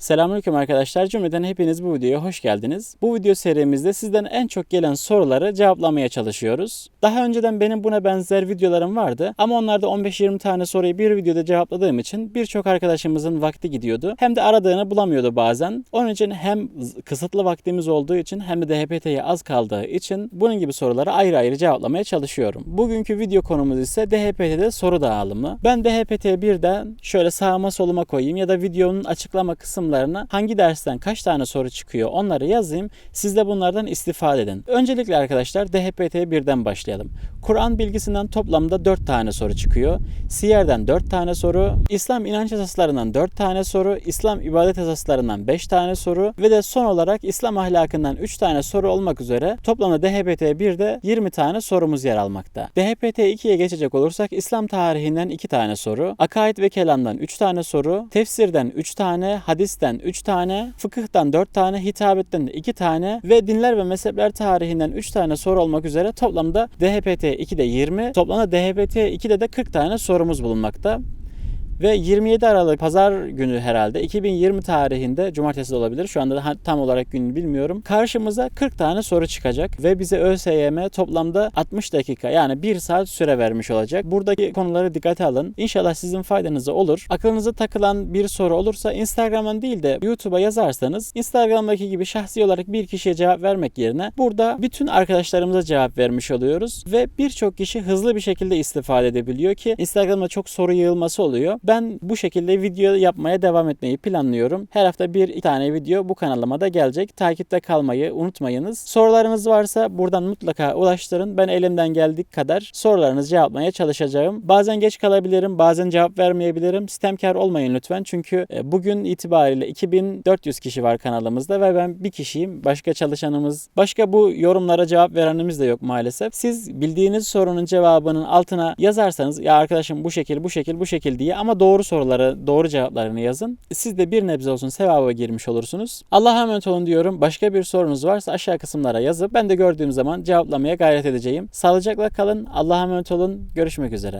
Selamünaleyküm arkadaşlar. Cümleten hepiniz bu videoya hoş geldiniz. Bu video serimizde sizden en çok gelen soruları cevaplamaya çalışıyoruz. Daha önceden benim buna benzer videolarım vardı ama onlarda 15-20 tane soruyu bir videoda cevapladığım için birçok arkadaşımızın vakti gidiyordu. Hem de aradığını bulamıyordu bazen. Onun için hem kısıtlı vaktimiz olduğu için hem de DHPT'ye az kaldığı için bunun gibi soruları ayrı ayrı cevaplamaya çalışıyorum. Bugünkü video konumuz ise DHPT'de soru dağılımı. Ben DHPT 1'den şöyle sağıma soluma koyayım ya da videonun açıklama kısımlarına hangi dersten kaç tane soru çıkıyor onları yazayım. Siz de bunlardan istifade edin. Öncelikle arkadaşlar DHPT 1'den başlayalım. Kur'an bilgisinden toplamda 4 tane soru çıkıyor. Siyer'den 4 tane soru, İslam inanç esaslarından 4 tane soru, İslam ibadet esaslarından 5 tane soru ve de son olarak İslam ahlakından 3 tane soru olmak üzere toplamda DHPT 1'de 20 tane sorumuz yer almakta. DHPT 2'ye geçecek olursak İslam tarihinden 2 tane soru, akaid ve kelamdan 3 tane soru, tefsirden 3 tane, hadisten 3 tane, fıkıhtan 4 tane, hitabetten de 2 tane ve dinler ve mezhepler tarihinden 3 tane soru olmak üzere toplamda DHPT 2'de 20, toplamda DHPT 2'de de 40 tane sorumuz bulunmakta. Ve 27 Aralık pazar günü herhalde 2020 tarihinde cumartesi de olabilir. Şu anda tam olarak gününü bilmiyorum. Karşımıza 40 tane soru çıkacak ve bize ÖSYM toplamda 60 dakika yani 1 saat süre vermiş olacak. Buradaki konuları dikkate alın. İnşallah sizin faydanıza olur. Aklınıza takılan bir soru olursa Instagram'dan değil de YouTube'a yazarsanız Instagram'daki gibi şahsi olarak bir kişiye cevap vermek yerine burada bütün arkadaşlarımıza cevap vermiş oluyoruz ve birçok kişi hızlı bir şekilde istifade edebiliyor ki Instagram'da çok soru yığılması oluyor. Ben bu şekilde video yapmaya devam etmeyi planlıyorum. Her hafta bir tane video bu kanalıma da gelecek. Takipte kalmayı unutmayınız. Sorularınız varsa buradan mutlaka ulaştırın. Ben elimden geldiği kadar sorularınızı cevaplamaya çalışacağım. Bazen geç kalabilirim, bazen cevap vermeyebilirim. Sistemkar olmayın lütfen. Çünkü e, bugün itibariyle 2400 kişi var kanalımızda ve ben bir kişiyim. Başka çalışanımız, başka bu yorumlara cevap verenimiz de yok maalesef. Siz bildiğiniz sorunun cevabının altına yazarsanız ya arkadaşım bu şekil, bu şekil, bu şekil diye doğru soruları, doğru cevaplarını yazın. Siz de bir nebze olsun sevaba girmiş olursunuz. Allah'a emanet olun diyorum. Başka bir sorunuz varsa aşağı kısımlara yazıp ben de gördüğüm zaman cevaplamaya gayret edeceğim. Sağlıcakla kalın. Allah'a emanet olun. Görüşmek üzere.